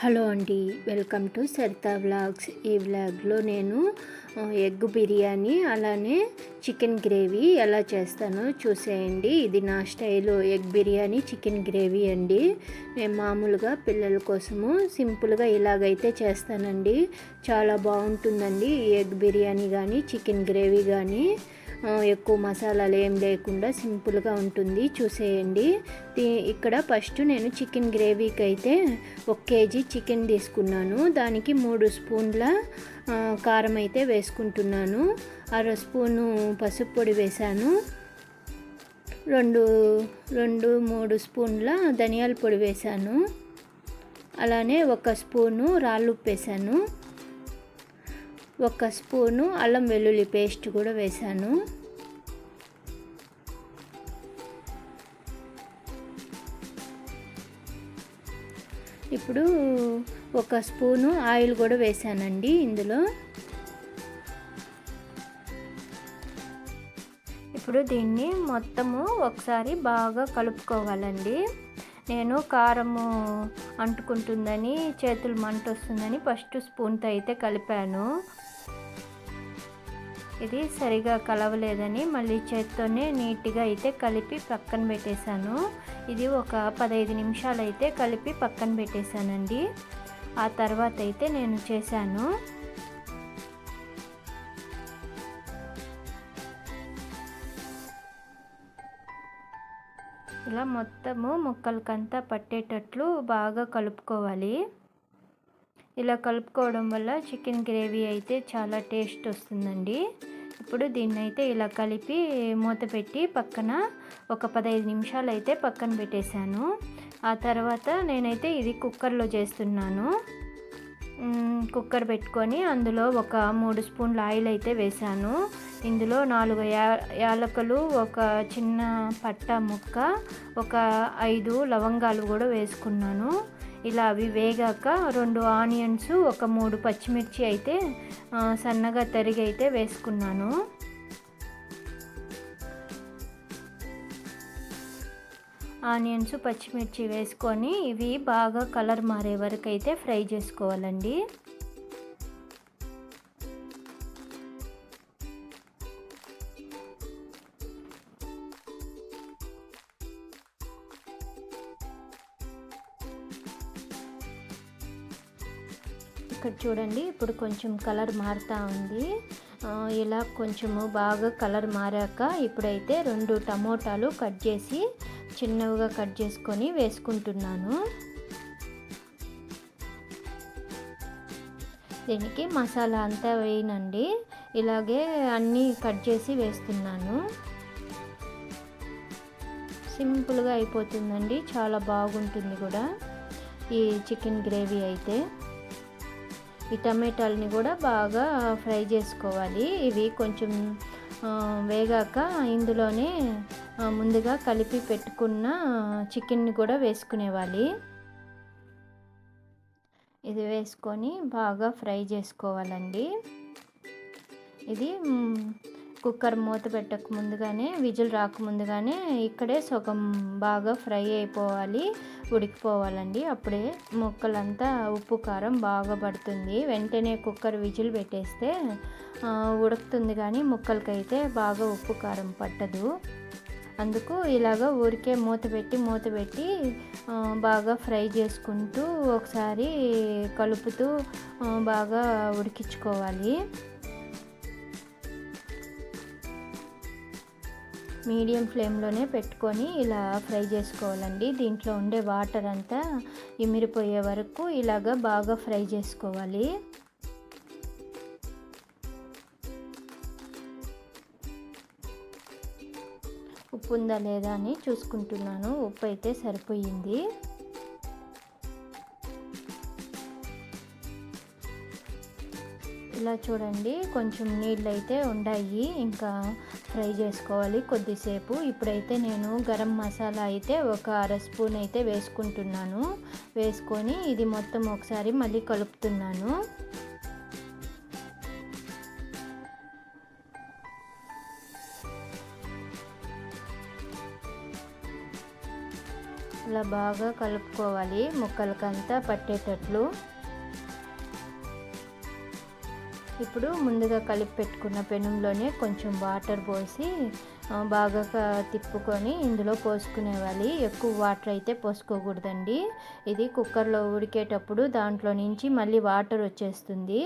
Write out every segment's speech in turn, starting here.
Hello అండి welcome to Sarita vlogs. ఈ వ్లాగ్లో నేను ఎగ్ బిర్యానీ అలానే చికెన్ గ్రేవీ ఎలా చేస్తానో చూసేయండి. ఇది నా style egg biryani chicken gravy అండి. నేను మామూలుగా పిల్లల కోసము సింపుల్గా ఇలాగైతే చేస్తానండి. చాలా బాగుంటుందండి ఈ ఎగ్ బిర్యానీ కానీ చికెన్ గ్రేవీ కానీ ఎక్కువ మసాలాలు ఏం లేకుండా సింపుల్గా ఉంటుంది. చూసేయండి. ఇక్కడ ఫస్ట్ నేను చికెన్ గ్రేవీకి అయితే ఒక కేజీ చికెన్ తీసుకున్నాను. దానికి మూడు స్పూన్ల కారం అయితే వేసుకుంటున్నాను. అర స్పూను పసుపు పొడి వేశాను. రెండు రెండు మూడు స్పూన్ల ధనియాల పొడి వేశాను. అలానే ఒక స్పూను రాళ్ళుప్పు వేశాను. ఒక స్పూను అల్లం వెల్లుల్లి పేస్ట్ కూడా వేశాను ఇప్పుడు ఒక స్పూను ఆయిల్ కూడా వేసానండి ఇందులో. ఇప్పుడు దీన్ని మొత్తము ఒకసారి బాగా కలుపుకోవాలండి. నేను కారము అంటుకుంటుందని చేతులు మంట వస్తుందని ఫస్ట్ స్పూన్తో అయితే కలిపాను. ఇది సరిగా కలవలేదని మళ్ళీ చేత్తోనే నీట్గా అయితే కలిపి పక్కన పెట్టేశాను. ఇది ఒక పదహైదు నిమిషాలు అయితే కలిపి పక్కన పెట్టేశానండి. ఆ తర్వాత అయితే నేను చేశాను. ఇలా మొత్తము ముక్కలకంతా పట్టేటట్లు బాగా కలుపుకోవాలి. ఇలా కలుపుకోవడం వల్ల చికెన్ గ్రేవీ అయితే చాలా టేస్ట్ వస్తుందండి. ఇప్పుడు దీన్ని అయితే ఇలా కలిపి మూత పెట్టి పక్కన ఒక పదహైదు నిమిషాలు అయితే పక్కన పెట్టేశాను. ఆ తర్వాత నేనైతే ఇది కుక్కర్లో చేస్తున్నాను. కుక్కర్ పెట్టుకొని అందులో ఒక మూడు స్పూన్ల ఆయిల్ అయితే వేశాను. ఇందులో నాలుగు యా యాలకులు ఒక చిన్న పట్ట ముక్క ఒక ఐదు లవంగాలు కూడా వేసుకున్నాను. ఇలా అవి వేగాక రెండు ఆనియన్స్ ఒక మూడు పచ్చిమిర్చి అయితే సన్నగా తరిగి అయితే వేసుకున్నాను. ఆనియన్స్ పచ్చిమిర్చి వేసుకొని ఇవి బాగా కలర్ మారే వరకు అయితే ఫ్రై చేసుకోవాలండి. చూడండి ఇప్పుడు కొంచెం కలర్ మారుతూ ఉంది. ఇలా కొంచెము బాగా కలర్ మారాక ఇప్పుడైతే రెండు టమోటాలు కట్ చేసి చిన్నవిగా కట్ చేసుకొని వేసుకుంటున్నాను. దీనికి మసాలా అంతా వేయనండి. ఇలాగే అన్నీ కట్ చేసి వేస్తున్నాను. సింపుల్గా అయిపోతుందండి చాలా బాగుంటుంది కూడా ఈ చికెన్ గ్రేవీ అయితే. ఈ టమాటాలని కూడా బాగా ఫ్రై చేసుకోవాలి. ఇవి కొంచెం వేగాక ఇందులోనే ముందుగా కలిపి పెట్టుకున్న చికెన్ని కూడా వేసుకునేవాలి. ఇది వేసుకొని బాగా ఫ్రై చేసుకోవాలండి. ఇది కుక్కర్ మూత పెట్టక ముందుగానే విజిల్ రాకముందుగానే ఇక్కడే సగం బాగా ఫ్రై అయిపోవాలి ఉడికిపోవాలండి. అప్పుడే ముక్కలంతా ఉప్పు కారం బాగా పడుతుంది. వెంటనే కుక్కర్ విజిల్ పెట్టేస్తే ఉడుకుతుంది కానీ ముక్కలకైతే బాగా ఉప్పు కారం పట్టదు. అందుకు ఇలాగ ఊరికే మూత పెట్టి మూత పెట్టి బాగా ఫ్రై చేసుకుంటూ ఒకసారి కలుపుతూ బాగా ఉడికించుకోవాలి. మీడియం ఫ్లేమ్లోనే పెట్టుకొని ఇలా ఫ్రై చేసుకోవాలండి. దీంట్లో ఉండే వాటర్ అంతా ఇమిరిపోయే వరకు ఇలాగ బాగా ఫ్రై చేసుకోవాలి. ఉప్పు ఉందా లేదా అని చూసుకుంటున్నాను. ఉప్పు అయితే సరిపోయింది. ఇలా చూడండి కొంచెం నీళ్ళు అయితే ఉన్నాయి ఇంకా ఫ్రై చేసుకోవాలి కొద్దిసేపు. ఇప్పుడైతే నేను గరం మసాలా అయితే ఒక అర స్పూన్ అయితే వేసుకుంటున్నాను. వేసుకొని ఇది మొత్తం ఒకసారి మళ్ళీ కలుపుతున్నాను. ఇలా బాగా కలుపుకోవాలి. ముక్కలకంతా పట్టేటట్లు. ఇప్పుడు ముందుగా కలిపి పెట్టుకున్న పెనంలోనే కొంచెం వాటర్ పోసి బాగా తిప్పుకొని ఇందులో పోసుకునేవాలి ఎక్కువ వాటర్ అయితే పోసుకోకూడదండి. ఇది కుక్కర్లో ఉడికేటప్పుడు దాంట్లో నుంచి మళ్ళీ వాటర్ వచ్చేస్తుంది.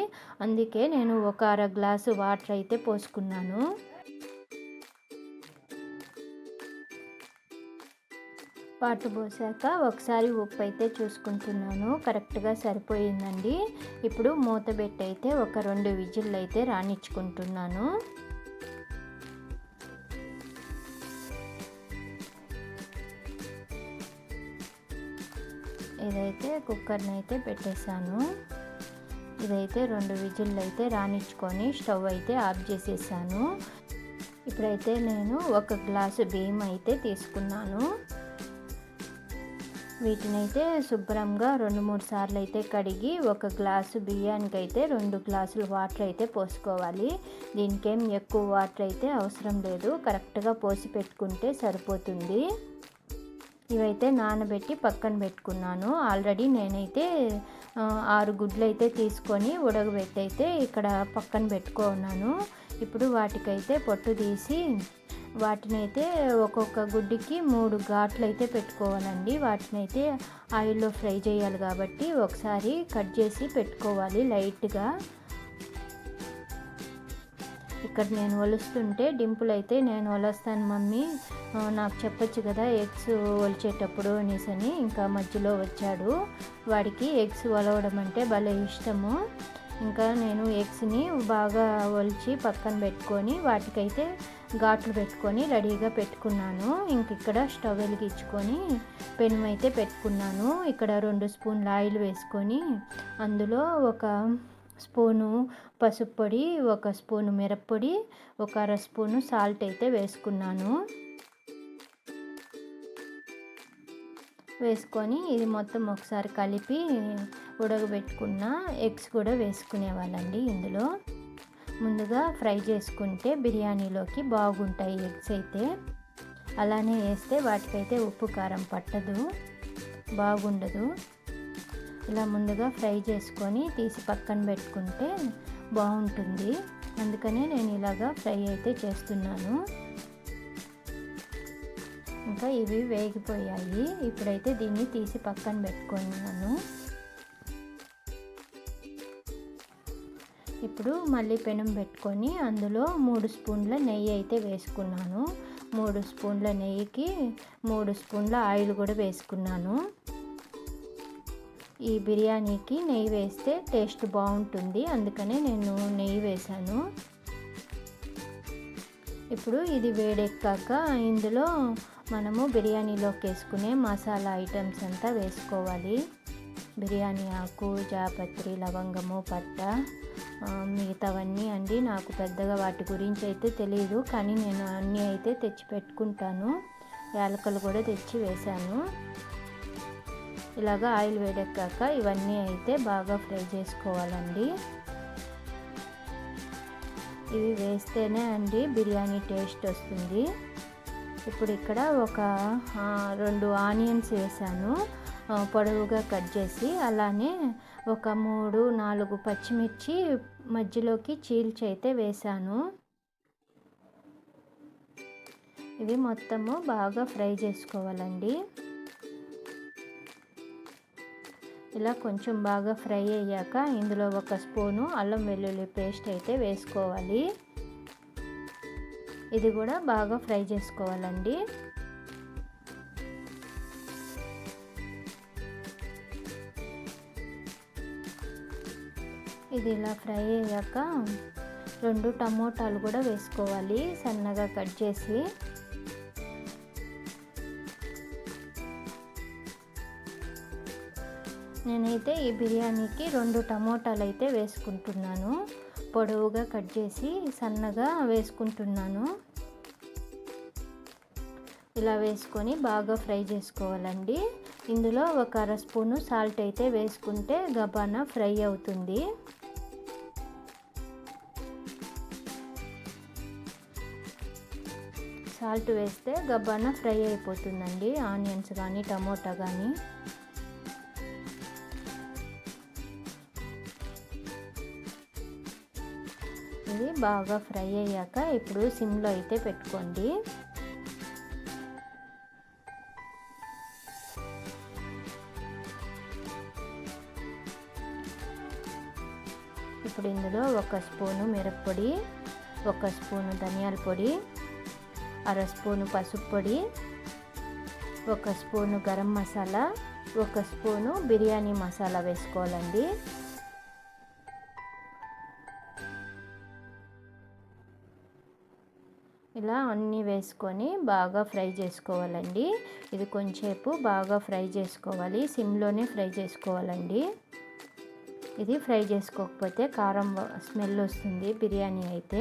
అందుకే నేను ఒక అర గ్లాసు వాటర్ అయితే పోసుకున్నాను. వాటర్ పోసాక ఒకసారి ఉప్పు అయితే చూసుకుంటున్నాను. కరెక్ట్గా సరిపోయిందండి. ఇప్పుడు మూత పెట్టి అయితే ఒక రెండు విజిల్ అయితే రాణించుకుంటున్నాను. ఇదైతే కుక్కర్ని అయితే పెట్టేశాను. ఇదైతే రెండు విజిల్లు అయితే రాణించుకొని స్టవ్ అయితే ఆఫ్ చేసేసాను. ఇప్పుడైతే నేను ఒక గ్లాసు బియ్యం అయితే తీసుకున్నాను. వీటినైతే శుభ్రంగా రెండు మూడు సార్లు అయితే కడిగి ఒక గ్లాసు బియ్యానికి అయితే రెండు గ్లాసులు వాటర్ అయితే పోసుకోవాలి. దీనికేం ఎక్కువ వాటర్ అయితే అవసరం లేదు. కరెక్ట్గా పోసి పెట్టుకుంటే సరిపోతుంది. ఇవైతే నానబెట్టి పక్కన పెట్టుకున్నాను. ఆల్రెడీ నేనైతే ఆరు గుడ్లు అయితే తీసుకొని ఉడకబెట్టి అయితే ఇక్కడ పక్కన పెట్టుకున్నాను. ఇప్పుడు వాటికైతే పొట్టు తీసి వాటినైతే ఒక్కొక్క గుడ్డికి మూడు ఘాట్లు అయితే పెట్టుకోవాలండి. వాటినైతే ఆయిల్లో ఫ్రై చేయాలి కాబట్టి ఒకసారి కట్ చేసి పెట్టుకోవాలి లైట్గా. ఇక్కడ నేను ఒలుస్తుంటే డింపుల్ అయితే నేను ఒలుస్తాను మమ్మీ. నాకు చెప్పొచ్చు కదా ఎగ్స్ ఒలిచేటప్పుడు అని ఇంకా మధ్యలో వచ్చాడు. వాడికి ఎగ్స్ ఒలవడం అంటే భలే ఇష్టము. ఇంకా నేను ఎగ్స్ని బాగా ఒలిచి పక్కన పెట్టుకొని వాటికైతే ఘాట్లు పెట్టుకొని రెడీగా పెట్టుకున్నాను. ఇంక ఇక్కడ స్టవ్ వెలిగించుకొని పెనం అయితే పెట్టుకున్నాను. ఇక్కడ రెండు స్పూన్ల ఆయిల్ వేసుకొని అందులో ఒక స్పూను పసుపు పొడి ఒక స్పూను మిరప్పొడి ఒక అర స్పూను సాల్ట్ అయితే వేసుకున్నాను. వేసుకొని ఇది మొత్తం ఒకసారి కలిపి ఉడకబెట్టుకున్న ఎగ్స్ కూడా వేసుకునే వాళ్ళండి ఇందులో. ముందుగా ఫ్రై చేసుకుంటే బిర్యానీలోకి బాగుంటాయి ఎగ్స్ అయితే. అలానే వేస్తే వాటికైతే ఉప్పు కారం పట్టదు బాగుండదు. ఇలా ముందుగా ఫ్రై చేసుకొని తీసి పక్కన పెట్టుకుంటే బాగుంటుంది. అందుకనే నేను ఇలాగా ఫ్రై అయితే చేస్తున్నాను. ఇంకా ఇవి వేగిపోయాయి. ఇప్పుడైతే దీన్ని తీసి పక్కన పెట్టుకున్నాను. ఇప్పుడు మళ్ళీ పెనం పెట్టుకొని అందులో మూడు స్పూన్ల నెయ్యి అయితే వేసుకున్నాను. మూడు స్పూన్ల నెయ్యికి మూడు స్పూన్ల ఆయిల్ కూడా వేసుకున్నాను. ఈ బిర్యానీకి నెయ్యి వేస్తే టేస్ట్ బాగుంటుంది. అందుకనే నేను నెయ్యి వేశాను. ఇప్పుడు ఇది వేడెక్కాక ఇందులో మనము బిర్యానీలోకి వేసుకునే మసాలా ఐటమ్స్ అంతా వేసుకోవాలి. బిర్యానీ ఆకు జాపత్రి లవంగము పట్ట మిగతావన్నీ అండి. నాకు పెద్దగా వాటి గురించి అయితే తెలియదు కానీ నేను అన్నీ అయితే తెచ్చి పెట్టుకుంటాను. యాలకలు కూడా తెచ్చి వేశాను. ఇలాగ ఆయిల్ వేడెక్కాక ఇవన్నీ అయితే బాగా ఫ్రై చేసుకోవాలండి. ఇవి వేస్తేనే అండి బిర్యానీ టేస్ట్ వస్తుంది. ఇప్పుడు ఇక్కడ ఒక రెండు ఆనియన్స్ వేసాను పొడవుగా కట్ చేసి అలానే ఒక మూడు నాలుగు పచ్చిమిర్చి మధ్యలోకి చీల్చి అయితే వేసాను. ఇవి మొత్తము బాగా ఫ్రై చేసుకోవాలండి. ఇలా కొంచెం బాగా ఫ్రై అయ్యాక ఇందులో ఒక స్పూను అల్లం వెల్లుల్లి పేస్ట్ అయితే వేసుకోవాలి. ఇది కూడా బాగా ఫ్రై చేసుకోవాలండి. ఇది ఇలా ఫ్రై అయ్యాక రెండు టమోటాలు కూడా వేసుకోవాలి సన్నగా కట్ చేసి. నేనైతే ఈ బిర్యానీకి రెండు టమోటాలు అయితే వేసుకుంటున్నాను. పొడవుగా కట్ చేసి సన్నగా వేసుకుంటున్నాను. ఇలా వేసుకొని బాగా ఫ్రై చేసుకోవాలండి. ఇందులో ఒక అర స్పూను సాల్ట్ అయితే వేసుకుంటే గబానా ఫ్రై అవుతుంది. సాల్ట్ వేస్తే గబ్బాన ఫ్రై అయిపోతుందండి. ఆనియన్స్ కానీ టమోటా కానీ ఇది బాగా ఫ్రై అయ్యాక ఇప్పుడు సిమ్లో అయితే పెట్టుకోండి. ఇప్పుడు ఇందులో ఒక స్పూను మిరప్పొడి ఒక స్పూను ధనియాల పొడి అర స్పూను పసుపు పొడి ఒక స్పూను గరం మసాలా ఒక స్పూను బిర్యానీ మసాలా వేసుకోవాలండి. ఇలా అన్నీ వేసుకొని బాగా ఫ్రై చేసుకోవాలండి. ఇది కొంచెంసేపు బాగా ఫ్రై చేసుకోవాలి. సిమ్లోనే ఫ్రై చేసుకోవాలండి. ఇది ఫ్రై చేసుకోకపోతే కారం స్మెల్ వస్తుంది బిర్యానీ అయితే.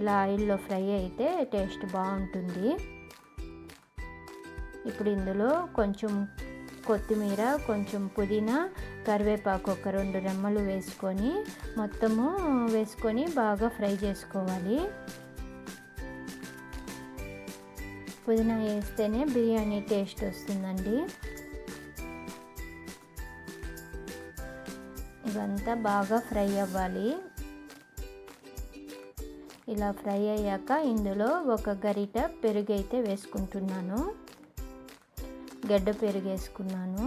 ఇలా ఆయిల్లో ఫ్రై అయితే టేస్ట్ బాగుంటుంది. ఇప్పుడు ఇందులో కొంచెం కొత్తిమీర కొంచెం పుదీనా కరివేపాకు ఒక రెండు రెమ్మలు వేసుకొని మొత్తము వేసుకొని బాగా ఫ్రై చేసుకోవాలి. పుదీనా వేస్తేనే బిర్యానీ టేస్ట్ వస్తుందండి. ఇవంతా బాగా ఫ్రై అవ్వాలి. ఇలా ఫ్రై అయ్యాక ఇందులో ఒక గరిట పెరుగు అయితే వేసుకుంటున్నాను. గడ్డ పెరుగు వేసుకున్నాను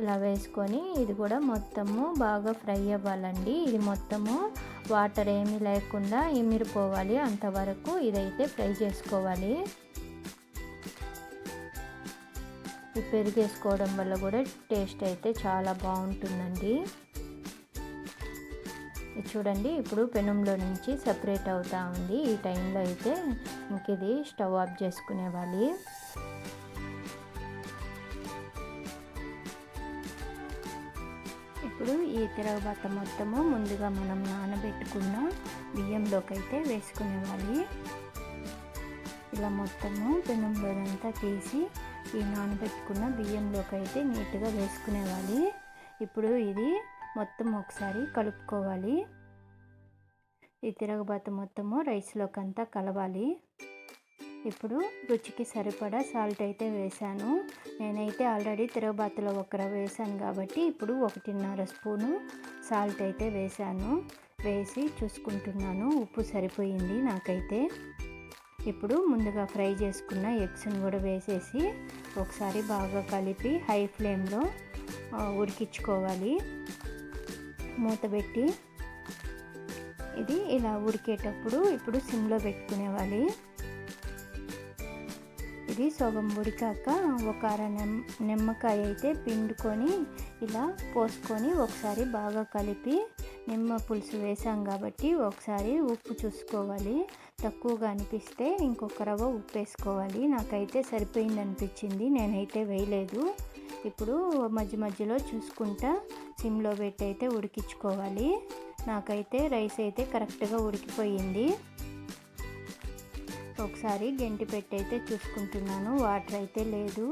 ఇలా వేసుకొని ఇది కూడా మొత్తము బాగా ఫ్రై అవ్వాలండి. ఇది మొత్తము వాటర్ ఏమీ లేకుండా ఇమిరిపోవాలి అంతవరకు ఇదైతే ఫ్రై చేసుకోవాలి. ఈ పెరిగేసుకోవడం వల్ల కూడా టేస్ట్ అయితే చాలా బాగుంటుందండి. చూడండి ఇప్పుడు పెనంలో నుంచి సపరేట్ అవుతూ ఉంది. ఈ టైంలో అయితే ఇంక ఇది స్టవ్ ఆఫ్ చేసుకునేవాలి ఇప్పుడు ఈ తిరగబాత మొత్తము ముందుగా మనం నానబెట్టుకున్న బియ్యంలోకి అయితే వేసుకునేవాలి ఇలా మొత్తము పెనంలోనంతా తీసి ఈ నానబెట్టుకున్న బియ్యంలోకి అయితే నీట్గా వేసుకునేవాలి ఇప్పుడు ఇది మొత్తం ఒకసారి కలుపుకోవాలి. ఈ తిరగబాత మొత్తము రైస్లోకి అంతా కలవాలి. ఇప్పుడు రుచికి సరిపడా సాల్ట్ అయితే వేసాను నేనైతే ఆల్రెడీ తిరగబాతులో ఒక వేసాను కాబట్టి ఇప్పుడు ఒకటిన్నర స్పూను సాల్ట్ అయితే వేసాను వేసి చూసుకుంటున్నాను. ఉప్పు సరిపోయింది నాకైతే. ఇప్పుడు ముందుగా ఫ్రై చేసుకున్న ఎగ్స్ని కూడా వేసేసి ఒకసారి బాగా కలిపి హై ఫ్లేమ్లో ఉడికించుకోవాలి. మూత పెట్టి ఇది ఇలా ఉడికేటప్పుడు ఇప్పుడు సిమ్లో పెట్టుకునేవాలి. ఇది సగం ఉడికాక ఒక అర నిమ్ నిమ్మకాయ అయితే పిండుకొని ఇలా పోసుకొని ఒకసారి బాగా కలిపి నిమ్మ పులుసు వేసాం కాబట్టి ఒకసారి ఉప్పు చూసుకోవాలి. తక్కువగా అనిపిస్తే ఇంకొక రవ్వ ఉప్పు వేసుకోవాలి నాకైతే సరిపోయింది అనిపించింది నేనైతే వేయలేదు. ఇప్పుడు మధ్య మధ్యలో చూసుకుంటా సిమ్లో పెట్టి అయితే ఉడికించుకోవాలి. నాకైతే రైస్ అయితే కరెక్ట్గా ఉడికిపోయింది. ఒకసారి గెంటి పెట్టి అయితే చూసుకుంటున్నాను. వాటర్ అయితే లేదు.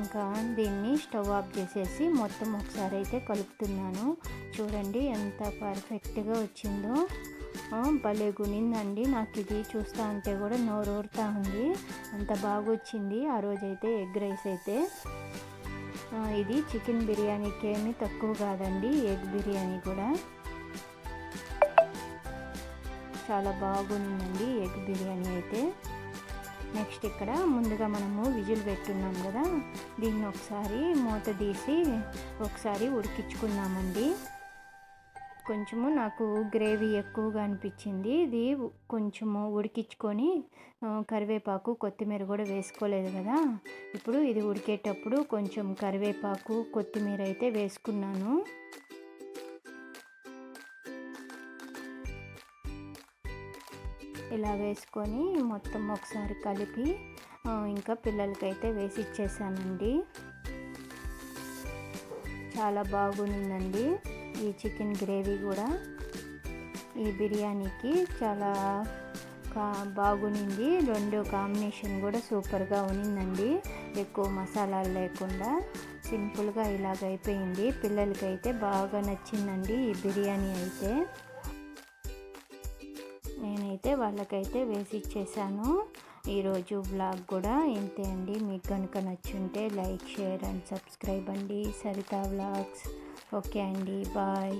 ఇంకా దీన్ని స్టవ్ ఆఫ్ చేసేసి మొత్తం ఒకసారి అయితే కలుపుతున్నాను. చూడండి ఎంత పర్ఫెక్ట్గా వచ్చిందో. భలే గునిందండి. నాకు ఇది చూస్తూ ఉంటే కూడా నోరు ఉంది. అంత బాగా వచ్చింది ఆ రోజైతే ఎగ్ రైస్ అయితే. ఇది చికెన్ బిర్యానీకి ఏమీ తక్కువ కాదండి ఎగ్ బిర్యానీ కూడా. చాలా బాగుందండి ఎగ్ బిర్యానీ అయితే. నెక్స్ట్ ఇక్కడ ముందుగా మనము విజిల్ పెట్టున్నాం కదా దీన్ని ఒకసారి మూత తీసి ఒకసారి ఉడికించుకున్నామండి కొంచెము నాకు గ్రేవీ ఎక్కువగా అనిపించింది. ఇది కొంచెము ఉడికించుకొని కరివేపాకు కొత్తిమీర కూడా వేసుకోలేదు కదా. ఇప్పుడు ఇది ఉడికేటప్పుడు కొంచెం కరివేపాకు కొత్తిమీర అయితే వేసుకున్నాను. ఇలా వేసుకొని మొత్తం ఒకసారి కలిపి ఇంకా పిల్లలకైతే వేసి ఇచ్చేసానండి. చాలా బాగుందండి. ఈ చికెన్ గ్రేవీ కూడా ఈ బిర్యానీకి చాలా కా బాగునింది. రెండు కాంబినేషన్ కూడా సూపర్గా ఉనిందండి ఎక్కువ మసాలాలు లేకుండా సింపుల్గా ఇలాగ అయిపోయింది. పిల్లలకైతే బాగా నచ్చిందండి ఈ బిర్యానీ అయితే. నేనైతే వాళ్ళకైతే వేసి ఇచ్చేసాను. ఈరోజు బ్లాగ్ కూడా ఇంతే అండి. మీకు కనుక నచ్చుంటే లైక్ షేర్ అండ్ సబ్స్క్రైబ్ అండి. సరితా వ్లాగ్స్ ఓకే అండి బాయ్